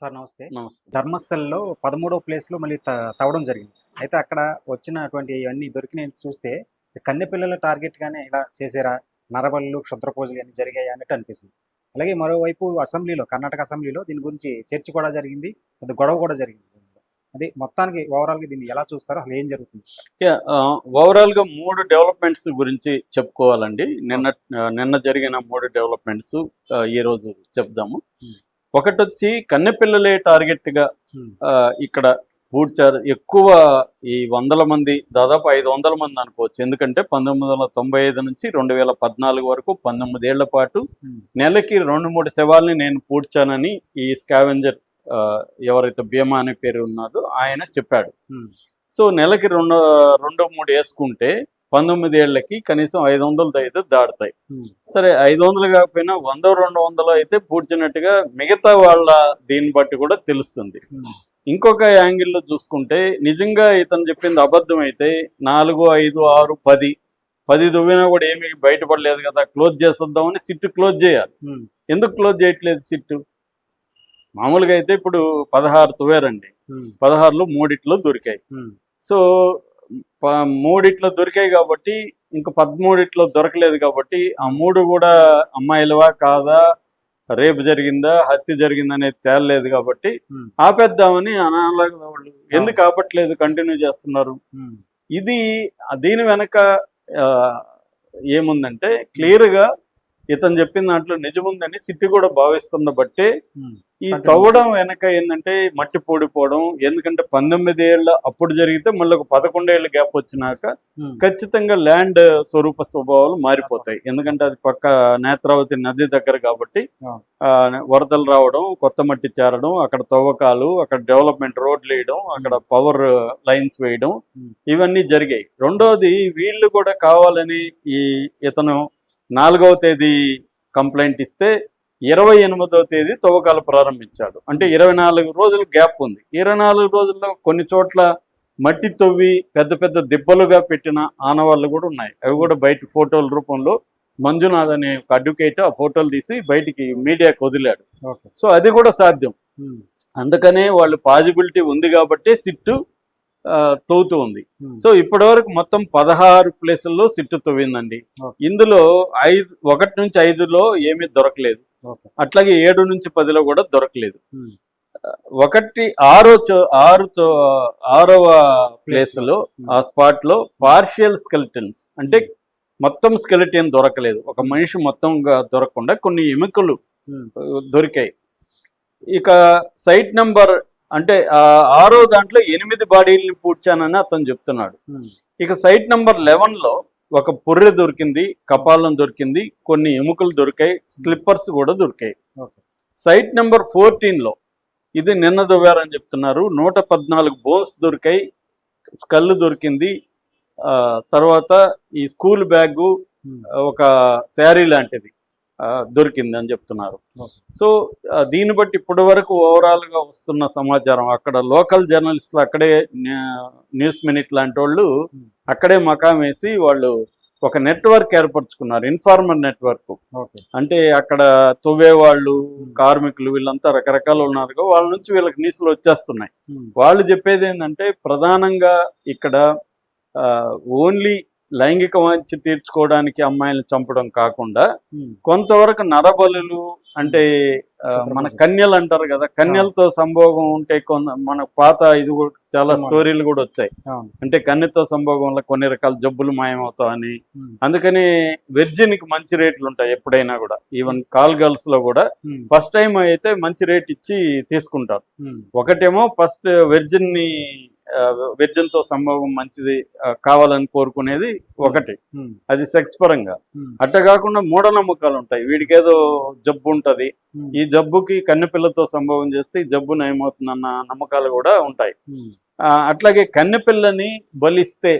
Sir నమస్తే. నమస్తే. ధర్మస్థల్లో పదమూడో ప్లేస్లో మళ్ళీ తవ్వడం జరిగింది. అయితే అక్కడ వచ్చినటువంటి ఇవన్నీ దొరికినాయి చూస్తే కన్నె పిల్లల టార్గెట్గానే ఇలా చేసారా నరబళ్ళు క్షుద్రపూజలు అన్ని జరిగాయి అన్నట్టు అనిపిస్తుంది. అలాగే మరోవైపు అసెంబ్లీలో కర్ణాటక అసెంబ్లీలో దీని గురించి చర్చ కూడా జరిగింది పెద్ద గొడవ కూడా జరిగింది అది మొత్తానికి ఓవరాల్గా దీన్ని ఎలా చూస్తారో అసలు ఏం జరుగుతుంది? ఓవరాల్గా మూడు డెవలప్మెంట్స్ గురించి చెప్పుకోవాలండి. నిన్న నిన్న జరిగిన మూడు డెవలప్మెంట్స్ ఈ రోజు చెప్దాము. ఒకటి వచ్చి కన్నెపిల్లలే టార్గెట్గా. ఆ, ఇక్కడ పూడ్చారు ఎక్కువ ఈ వందల మంది దాదాపు ఐదు వందల మంది అనుకోవచ్చు ఎందుకంటే పంతొమ్మిది వందల తొంభై ఐదు నుంచి రెండు వేల పద్నాలుగు వరకు పంతొమ్మిది ఏళ్ళ పాటు. నెలకి రెండు మూడు శవాల్ని నేను పూడ్చానని ఈ స్కావెంజర్ ఎవరైతే భీమా అనే పేరు ఉన్నదో ఆయన చెప్పాడు. సో నెలకి రెండు రెండు మూడు వేసుకుంటే పంతొమ్మిది ఏళ్ళకి కనీసం ఐదు వందలు అయితే Hmm. సరే ఐదు వందలు కాకపోయినా వంద రెండు వందలు అయితే పూడ్చినట్టుగా మిగతా వాళ్ళ దీన్ని బట్టి కూడా తెలుస్తుంది. ఇంకొక యాంగిల్లో చూసుకుంటే నిజంగా ఇతను చెప్పింది అబద్ధం అయితే నాలుగు ఐదు ఆరు పది పది దువ్వినా కూడా ఏమీ బయటపడలేదు కదా క్లోజ్ చేసేద్దామని సిట్ క్లోజ్ చేయాలి. ఎందుకు క్లోజ్ చేయట్లేదు సిట్టు మామూలుగా అయితే ఇప్పుడు పదహారు తువ్వారండి. పదహారులో మూడిట్లో దొరికాయి. సో మూడిట్లో దొరికాయి కాబట్టి ఇంకా పదమూడిట్లో దొరకలేదు కాబట్టి ఆ మూడు కూడా అమ్మాయిలవా కాదా రేపు జరిగిందా హత్య జరిగిందా అనేది తేలలేదు కాబట్టి. ఆపేద్దామని అనాలి వాళ్ళు ఎందుకు ఆపట్లేదు కంటిన్యూ చేస్తున్నారు. ఇది దీని వెనక ఏముందంటే క్లియర్గా ఇతను చెప్పిన దాంట్లో నిజముందని సిట్టి కూడా భావిస్తున్న బట్టే. ఈ. తవ్వడం వెనక ఏంటంటే మట్టి పూడిపోవడం ఎందుకంటే పంతొమ్మిది ఏళ్ళ అప్పుడు జరిగితే మళ్ళీ ఒక పదకొండేళ్ళ గ్యాప్ వచ్చినాక. ఖచ్చితంగా ల్యాండ్ స్వరూప స్వభావాలు మారిపోతాయి ఎందుకంటే అది పక్క నేత్రావతి నది దగ్గర కాబట్టి. ఆ, వరదలు రావడం కొత్త మట్టి చేరడం అక్కడ తవ్వకాలు అక్కడ డెవలప్మెంట్ రోడ్లు వేయడం అక్కడ పవర్ లైన్స్ వేయడం. ఇవన్నీ జరిగాయి రెండోది వీళ్ళు కూడా కావాలని ఈ ఇతను నాలుగవ తేదీ కంప్లైంట్ ఇస్తే ఇరవై ఎనిమిదవ తేదీ తవ్వకాలు ప్రారంభించాడు అంటే ఇరవై నాలుగు రోజులు గ్యాప్ ఉంది ఇరవై నాలుగు రోజుల్లో కొన్ని చోట్ల మట్టి తవ్వి పెద్ద పెద్ద దిబ్బలుగా పెట్టిన ఆనవాళ్ళు కూడా ఉన్నాయి అవి కూడా బయట ఫోటోల రూపంలో మంజునాథ్ అనే ఒక అడ్వకేట్ ఆ ఫోటోలు తీసి బయటికి మీడియాకు వదిలాడు. సో అది కూడా సాధ్యం. అందుకనే వాళ్ళు పాజిబిలిటీ ఉంది కాబట్టి సిట్టు తవ్వుతూ ఉంది. సో ఇప్పటివరకు మొత్తం పదహారు ప్లేసుల్లో సిట్టు తవ్విందండి. ఇందులో ఐదు ఒకటి నుంచి ఐదులో ఏమీ దొరకలేదు. అట్లాగే ఏడు నుంచి పదిలో కూడా దొరకలేదు. ఒకటి ఆరో చో- ఆరు చో- ఆరవ ప్లేస్లో. ఆ స్పాట్లో పార్షియల్ స్కెలిటన్స్ అంటే మొత్తం స్కెలిటన్ దొరకలేదు ఒక మనిషి మొత్తంగా దొరకకుండా కొన్ని ఎముకలు. దొరికాయి ఇక సైట్ నంబర్ అంటే ఆ ఆరో దాంట్లో ఎనిమిది బాడీలని పూడ్చానని అతను చెప్తున్నాడు. ఇక సైట్ నంబర్ లెవెన్లో ఒక పుర్రె దొరికింది కపాలం దొరికింది కొన్ని ఎముకలు దొరికాయి స్లిప్పర్స్ కూడా దొరికాయి. సైట్ నెంబర్ ఫోర్టీన్లో ఇది నిన్న దువ్వారని చెప్తున్నారు నూట పద్నాలుగు బోన్స్ దొరికాయి స్కల్ దొరికింది ఆ, తర్వాత ఈ స్కూల్ బ్యాగు Hmm. ఒక శారీ లాంటిది ఆ, దొరికింది అని చెప్తున్నారు. సో దీన్ని బట్టి ఇప్పటి వరకు ఓవరాల్గా వస్తున్న సమాచారం అక్కడ లోకల్ జర్నలిస్టులు అక్కడే న్యూ- న్యూస్ మినిట్ లాంటి వాళ్ళు. అక్కడే మకాం వేసి వాళ్ళు ఒక నెట్వర్క్ ఏర్పరచుకున్నారు ఇన్ఫార్మర్ నెట్వర్క్. అంటే అక్కడ తవ్వే వాళ్ళు కార్మికులు వీళ్ళంతా రకరకాలు ఉన్నారు వాళ్ళ నుంచి వీళ్ళకి న్యూస్లు వచ్చేస్తున్నాయి. వాళ్ళు చెప్పేది ఏంటంటే ప్రధానంగా ఇక్కడ ఓన్లీ లైంగిక వాంఛ తీర్చుకోవడానికి అమ్మాయిలను చంపడం కాకుండా. కొంతవరకు నరబలులు అంటే మన. కన్యలు అంటారు కదా కన్యలతో సంభోగం ఉంటే కొంత మన పాత ఇది కూడా చాలా. స్టోరీలు కూడా వచ్చాయి. అంటే కన్యతో సంభోగం వల్ల కొన్ని రకాల జబ్బులు మాయమవుతామని Hmm. అందుకని వెర్జిన్కి మంచి రేట్లు ఉంటాయి ఎప్పుడైనా కూడా ఈవెన్ కాల్ గర్ల్స్లో కూడా. ఫస్ట్ టైం అయితే మంచి రేట్ ఇచ్చి తీసుకుంటారు. ఒకటేమో ఫస్ట్ వెర్జిన్ ని వెర్జిన్తో సంభోగం మంచిది కావాలని కోరుకునేది ఒకటి. అది సెక్స్ పరంగా. అట్ట కాకుండా మూఢనమ్మకాలు ఉంటాయి వీడికి ఏదో జబ్బు ఉంటది. ఈ జబ్బుకి కన్నెపిల్లతో సంభవం చేస్తే ఈ జబ్బు నయమవుతుందన్న నమ్మకాలు కూడా ఉంటాయి. అట్లాగే కన్నెపిల్లని బలిస్తే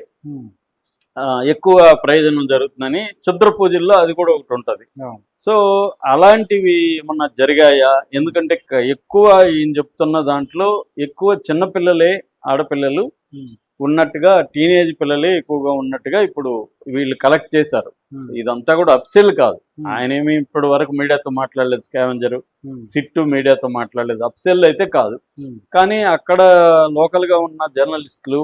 ఎక్కువ ప్రయోజనం జరుగుతుందని క్షుద్ర పూజల్లో అది కూడా ఒకటి ఉంటది. సో అలాంటివి ఏమన్నా జరిగాయా? ఎందుకంటే ఎక్కువ ఈయన చెప్తున్న దాంట్లో ఎక్కువ చిన్నపిల్లలే ఆడపిల్లలు. ఉన్నట్టుగా టీనేజ్ పిల్లలే ఎక్కువగా ఉన్నట్టుగా ఇప్పుడు వీళ్ళు కలెక్ట్ చేశారు. ఇదంతా కూడా అప్సెల్ కాదు. ఆయన ఏమి ఇప్పటి వరకు మీడియాతో మాట్లాడలేదు స్కావెంజర్ సిట్టు మీడియాతో మాట్లాడలేదు. అప్సెల్ అయితే కాదు. కానీ అక్కడ లోకల్గా ఉన్న జర్నలిస్టులు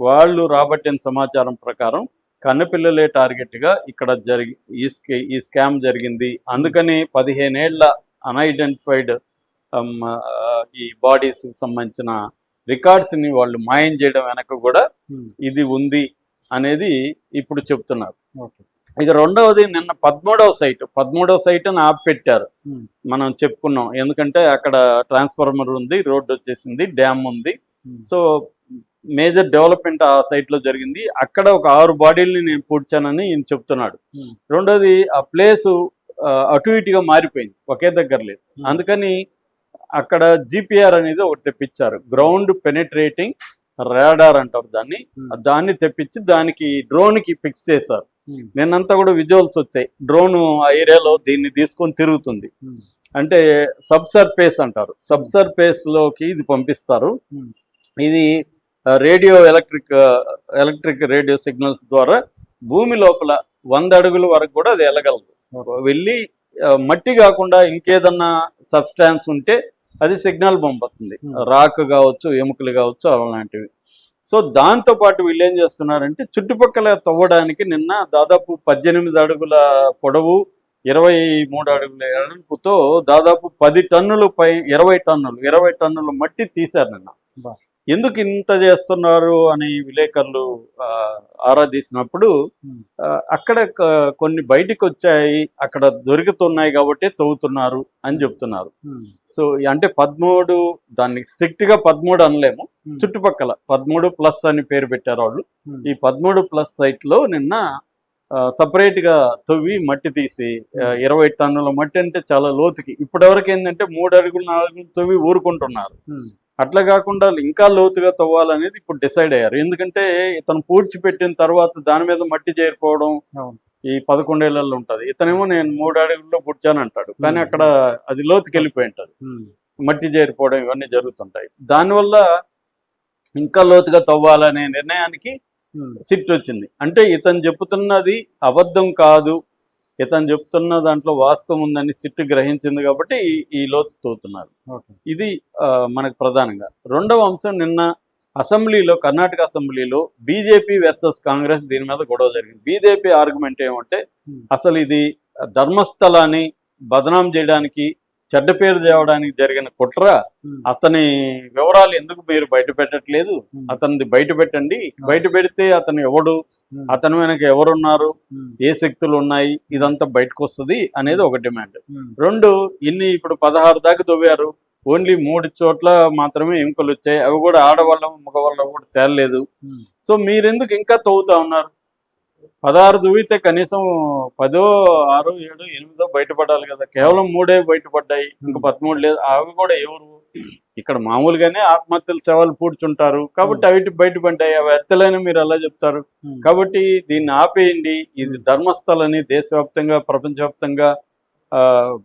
వాళ్ళు రాబట్టిన సమాచారం ప్రకారం కన్నపిల్లలే టార్గెట్గా ఇక్కడ జరిగి ఈ స్కే ఈ స్కామ్ జరిగింది. అందుకని పదిహేనేళ్ళ అన్ఐడెంటిఫైడ్ ఈ బాడీస్ సంబంధించిన రికార్డ్స్ని వాళ్ళు మాయం చేయడం వెనక కూడా ఉమ్, ఇది ఉంది అనేది ఇప్పుడు చెప్తున్నారు. ఇక రెండవది నిన్న పదమూడవ సైట్ పదమూడవ సైట్ అని ఆపి పెట్టారు ఉమ్, మనం చెప్పుకున్నాం. ఎందుకంటే అక్కడ ట్రాన్స్ఫార్మర్ ఉంది రోడ్డు వచ్చేసింది డ్యామ్ ఉంది. ఉమ్, సో మేజర్ డెవలప్మెంట్ ఆ site లో జరిగింది. అక్కడ ఒక ఆరు బాడీల్ని నేను పూడ్చానని ఈయన చెప్తున్నాడు. Hmm. రెండోది ఆ ప్లేసు అటు ఇటుగా మారిపోయింది. ఒకే దగ్గర లేదు. Hmm. అందుకని అక్కడ జిపిఆర్ అనేది ఒకటి తెప్పించారు. గ్రౌండ్ పెనిట్రేటింగ్ రాడార్ అంటారు దాన్ని. Hmm. దాన్ని తెప్పించి దానికి drone కి ఫిక్స్ చేశారు. ఉమ్, నిన్నంతా కూడా విజువల్స్ వచ్చాయి. డ్రోన్ ఆ ఏరియాలో దీన్ని తీసుకొని తిరుగుతుంది. ఉమ్, అంటే సబ్ సర్ఫేస్ అంటారు. సబ్ సర్ఫేస్లోకి ఇది పంపిస్తారు. Hmm. ఇది radio electric electric radio signals ద్వారా భూమి లోపల వంద అడుగుల వరకు కూడా అది వెళ్ళగలదు. వెళ్ళి మట్టి కాకుండా ఇంకేదన్నా సబ్స్టాన్స్ ఉంటే అది సిగ్నల్ పంపుతుంది Hmm. రాక్ కావచ్చు ఎముకలు కావచ్చు అలాంటివి సో దాంతో పాటు వీళ్ళు ఏం చేస్తున్నారంటే చుట్టుపక్కల తవ్వడానికి నిన్న దాదాపు పద్దెనిమిది అడుగుల పొడవు ఇరవై మూడు అడుగుల ఎడల్పుతో దాదాపు పది టన్నులు పై ఇరవై టన్నులు ఇరవై టన్నుల మట్టి తీశారు నిన్న. ఎందుకు ఇంత చేస్తున్నారు అని విలేకరులు ఆ, ఆరా తీసినప్పుడు ఉమ్, ఆ, అక్కడ కొన్ని బయటికి వచ్చాయి అక్కడ దొరుకుతున్నాయి కాబట్టి తవ్వుతున్నారు అని చెప్తున్నారు. సో అంటే పదమూడు దాన్ని స్ట్రిక్ట్గా పదమూడు అనలేము. చుట్టుపక్కల పదమూడు ప్లస్ అని పేరు పెట్టారు వాళ్ళు. ఈ పదమూడు ప్లస్ సైట్లో నిన్న సపరేట్గా తవ్వి మట్టి తీసి ఇరవై టన్నుల మట్టి అంటే చాలా లోతుకి. ఇప్పటివరకు ఏంటంటే మూడు అడుగులు నాలుగు అడుగులు తవ్వి ఊరుకుంటున్నారు. అట్లా కాకుండా ఇంకా లోతుగా తవ్వాలనేది ఇప్పుడు డిసైడ్ అయ్యారు. ఎందుకంటే ఇతను పూడ్చిపెట్టిన తర్వాత దాని మీద మట్టి చేరిపోవడం. ఈ పదకొండేళ్ళలో ఉంటది. ఇతనేమో నేను మూడు అడుగుల్లో పుట్టాను అంటాడు కానీ Hmm. అక్కడ అది లోతుకి వెళ్ళిపోయి ఉంటది. ఉమ్, మట్టి చేరిపోవడం ఇవన్నీ జరుగుతుంటాయి. దానివల్ల ఇంకా లోతుగా తవ్వాలనే నిర్ణయానికి సిట్ వచ్చింది. అంటే ఇతను చెప్తున్నది అబద్ధం కాదు ఇతను చెప్తున్న దాంట్లో వాస్తవం ఉందని సిట్ గ్రహించింది కాబట్టి ఈ లోతు తవ్వుతున్నారు ఓకే. ఇది మనకు ప్రధానంగా. రెండవ అంశం నిన్న అసెంబ్లీలో కర్ణాటక అసెంబ్లీలో బీజేపీ వర్సెస్ కాంగ్రెస్ దీని మీద గొడవ జరిగింది. బీజేపీ ఆర్గ్యుమెంట్ ఏమంటే. అసలు ఇది ధర్మస్థలాన్ని బదనాం చేయడానికి చెడ్డ పేరు తేవడానికి జరిగిన కుట్ర అతని వివరాలు ఎందుకు మీరు బయట పెట్టట్లేదు? అతనిది బయట పెట్టండి. బయట పెడితే అతను ఎవడు? అతని వెనక ఎవరున్నారు? ఏ శక్తులు ఉన్నాయి? ఇదంతా బయటకు వస్తుంది అనేది ఒక డిమాండ్. రెండు ఇన్ని ఇప్పుడు పదహారు దాకా తవ్వారు. ఓన్లీ మూడు చోట్ల మాత్రమే ఎముకలు వచ్చాయి. అవి కూడా ఆడవాళ్ళ మగవాళ్ళ కూడా తేలలేదు. సో మీరెందుకు ఇంకా తవ్వుతా ఉన్నారు? పదహారు దువ్వితే కనీసం పదో ఆరు ఏడు ఎనిమిదో బయటపడాలి కదా. కేవలం మూడే బయటపడ్డాయి. ఇంకా పదమూడు లేదు. అవి కూడా ఎవరు? ఇక్కడ మామూలుగానే ఆత్మహత్యల సేవలు పూడ్చుంటారు. కాబట్టి అవి బయటపడ్డాయి. అవి ఎత్తలేని మీరు ఎలా చెప్తారు? ఉమ్, కాబట్టి దీన్ని ఆపేయండి. ఇది ధర్మస్థలని దేశవ్యాప్తంగా ప్రపంచవ్యాప్తంగా ఆ,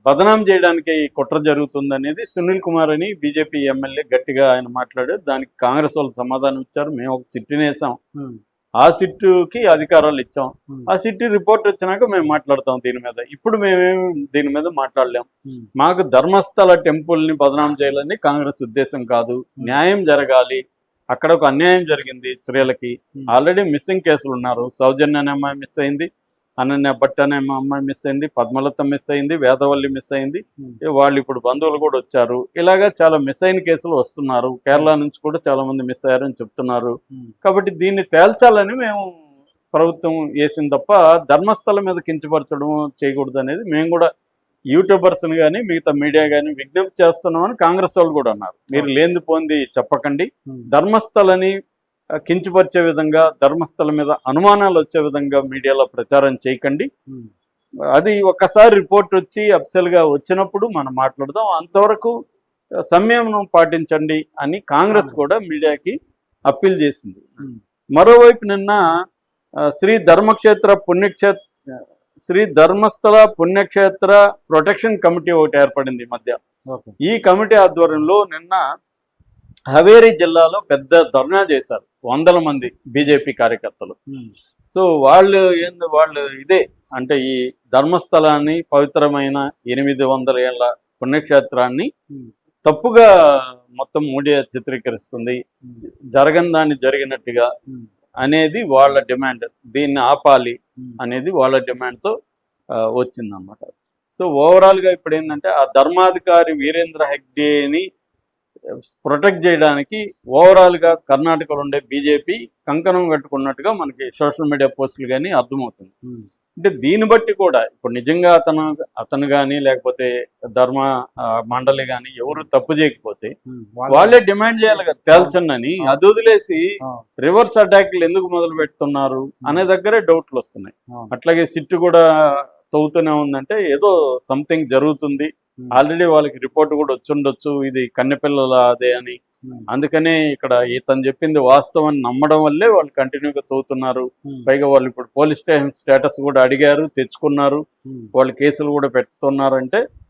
బదనాం చేయడానికి ఈ కుట్ర జరుగుతుంది అనేది సునీల్ కుమార్ అని బీజేపీ ఎమ్మెల్యే గట్టిగా ఆయన మాట్లాడారు. దానికి కాంగ్రెస్ వాళ్ళు సమాధానం ఇచ్చారు. మేము ఒక సిట్టిని వేసాం. ఉమ్, ఆ సిట్టుకి అధికారాలు ఇచ్చాం. ఆ సిట్టు రిపోర్ట్ వచ్చినాక మేము మాట్లాడతాం దీని మీద. ఇప్పుడు మేమేం దీని మీద మాట్లాడలేం. మాకు ధర్మస్థల టెంపుల్ని బదనాం చేయాలని కాంగ్రెస్ ఉద్దేశం కాదు. న్యాయం జరగాలి. అక్కడ ఒక అన్యాయం జరిగింది స్త్రీలకి. ఆల్రెడీ మిస్సింగ్ కేసులు ఉన్నారు. సౌజన్య అమ్మాయి మిస్ అయింది. అనన్య భట్ అనే మా అమ్మాయి మిస్ అయింది పద్మలత మిస్ అయింది వేదవల్లి మిస్ అయింది. ఉమ్, వాళ్ళు ఇప్పుడు బంధువులు కూడా వచ్చారు. ఇలాగా చాలా మిస్ అయిన కేసులు వస్తున్నారు. కేరళ నుంచి కూడా చాలా మంది మిస్ అయ్యారని చెప్తున్నారు. ఉమ్, కాబట్టి దీన్ని తేల్చాలని మేము ప్రభుత్వం వేసింది తప్ప ధర్మస్థలం మీద కించపరచడం చేయకూడదు అనేది మేము కూడా యూట్యూబర్స్ని కానీ మిగతా మీడియా కానీ విజ్ఞప్తి చేస్తున్నామని కాంగ్రెస్ వాళ్ళు కూడా అన్నారు. మీరు లేనిది పోంది చెప్పకండి. ధర్మస్థలని కించపరిచే విధంగా ధర్మస్థలం మీద అనుమానాలు వచ్చే విధంగా మీడియాలో ప్రచారం చేయకండి. ఉమ్, అది ఒక్కసారి రిపోర్ట్ వచ్చి అఫ్సల్గా వచ్చినప్పుడు మనం మాట్లాడదాం. అంతవరకు సంయమనం పాటించండి అని కాంగ్రెస్ కూడా మీడియాకి అప్పీల్ చేసింది. ఉమ్, మరోవైపు నిన్న శ్రీ ధర్మక్షేత్ర పుణ్యక్షేత్ర శ్రీ ధర్మస్థల పుణ్యక్షేత్ర ప్రొటెక్షన్ కమిటీ ఒకటి ఏర్పడింది ఈ మధ్య. ఈ కమిటీ ఆధ్వర్యంలో నిన్న హవేరీ జిల్లాలో పెద్ద ధర్నా చేశారు. వందల మంది బీజేపీ కార్యకర్తలు. సో వాళ్ళు ఏంది వాళ్ళు ఇదే. అంటే ఈ ధర్మస్థలాన్ని పవిత్రమైన ఎనిమిది వందల ఏళ్ళ పుణ్యక్షేత్రాన్ని తప్పుగా మొత్తం మీడియా చిత్రీకరిస్తుంది. జరగని దాన్ని జరిగినట్టుగా అనేది వాళ్ళ డిమాండ్. దీన్ని ఆపాలి అనేది వాళ్ళ డిమాండ్తో వచ్చిందన్నమాట. సో ఓవరాల్గా ఇప్పుడు ఏంటంటే ఆ ధర్మాధికారి వీరేంద్ర హెగ్డేని ప్రొటెక్ట్ చేయడానికి ఓవరాల్గా కర్ణాటకలో ఉండే బీజేపీ కంకణం కట్టుకున్నట్టుగా మనకి సోషల్ మీడియా పోస్టులు కానీ అర్థమవుతుంది. అంటే దీన్ని బట్టి కూడా ఇప్పుడు నిజంగా అతను అతను కానీ లేకపోతే ధర్మ మండలి కానీ ఎవరు తప్పు చేయకపోతే వాళ్ళే డిమాండ్ చేయాలి కదా. తేల్చండి అది వదిలేసి రివర్స్ అటాక్లు ఎందుకు మొదలు పెడుతున్నారు అనే దగ్గరే డౌట్లు వస్తున్నాయి. అట్లాగే సిట్టు కూడా తవ్వుతూనే ఉందంటే ఏదో సంథింగ్ జరుగుతుంది. ఆల్రెడీ వాళ్ళకి రిపోర్ట్ కూడా వచ్చుండొచ్చు ఇది కన్నెపిల్లల అదే అని. అందుకనే ఇక్కడ ఇతను చెప్పింది వాస్తవం నమ్మడం వల్లే వాళ్ళు కంటిన్యూగా తవ్వుతున్నారు. పైగా వాళ్ళు ఇప్పుడు పోలీస్ స్టేషన్ స్టేటస్ కూడా అడిగారు తెచ్చుకున్నారు. వాళ్ళు కేసులు కూడా పెడుతున్నారంటే